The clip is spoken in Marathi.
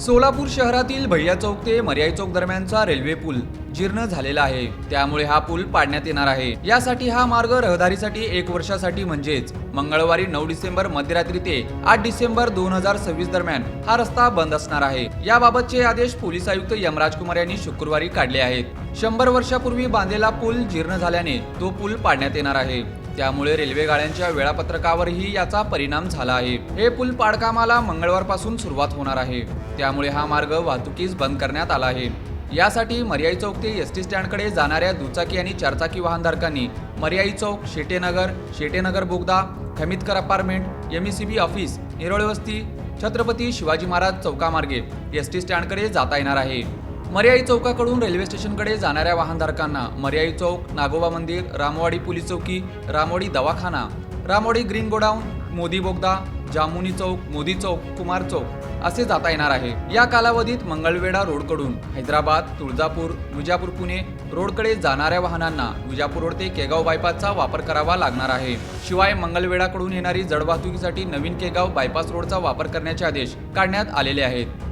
Solapur शहरातील भैया चौक ते मर्याई चौक दरम्यानचा रेल्वे पूल जीर्ण झालेला आहे. त्यामुळे हा पूल पाडण्यात येणार आहे. यासाठी हा मार्ग रहदारीसाठी एक वर्षासाठी म्हणजेच मंगळवारी नऊ डिसेंबर मध्यरात्री ते आठ डिसेंबर दोन हजार सव्वीस दरम्यान हा रस्ता बंद असणार आहे. याबाबतचे आदेश पोलीस आयुक्त यमराज कुमार यांनी शुक्रवारी काढले आहेत. शंभर वर्षापूर्वी बांधलेला पूल जीर्ण झाल्याने तो पूल पाडण्यात येणार आहे. त्यामुळे रेल्वे गाड्यांच्या वेळापत्रकावरही याचा परिणाम झाला आहे. हे पूल पाडकामाला मंगळवारपासून सुरुवात होणार आहे. त्यामुळे हा मार्ग वाहतुकीस बंद करण्यात आला आहे. यासाठी मर्याई चौक ते एस टी स्टँडकडे जाणाऱ्या दुचाकी आणि चारचाकी वाहनधारकांनी मर्याई चौक शेटेनगर शेटेनगर बोगदा Khamitkar apartment M E C B office Nirole वस्ती छत्रपती शिवाजी महाराज चौकामार्गे एस टी स्टँडकडे जाता येणार आहे. मर्याई चौकाकडून रेल्वे स्टेशनकडे जाणाऱ्या वाहनधारकांना मर्याई चौक नागोबा मंदिर रामवाडी पोलीस चौकी रामवाडी दवाखाना रामवाडी ग्रीन गोडाऊन मोदी बोगदा जामुनी चौक मोदी चौक कुमार चौक असे जाता येणार आहे. या कालावधीत मंगळवेढा रोडकडून हैदराबाद तुळजापूर विजापूर पुणे रोडकडे जाणाऱ्या वाहनांना विजापूर रोड ते केगाव बायपासचा वापर करावा लागणार आहे. शिवाय मंगळवेढाकडून येणारी जड वाहतुकीसाठी नवीन केगाव बायपास रोडचा वापर करण्याचे आदेश काढण्यात आलेले आहेत.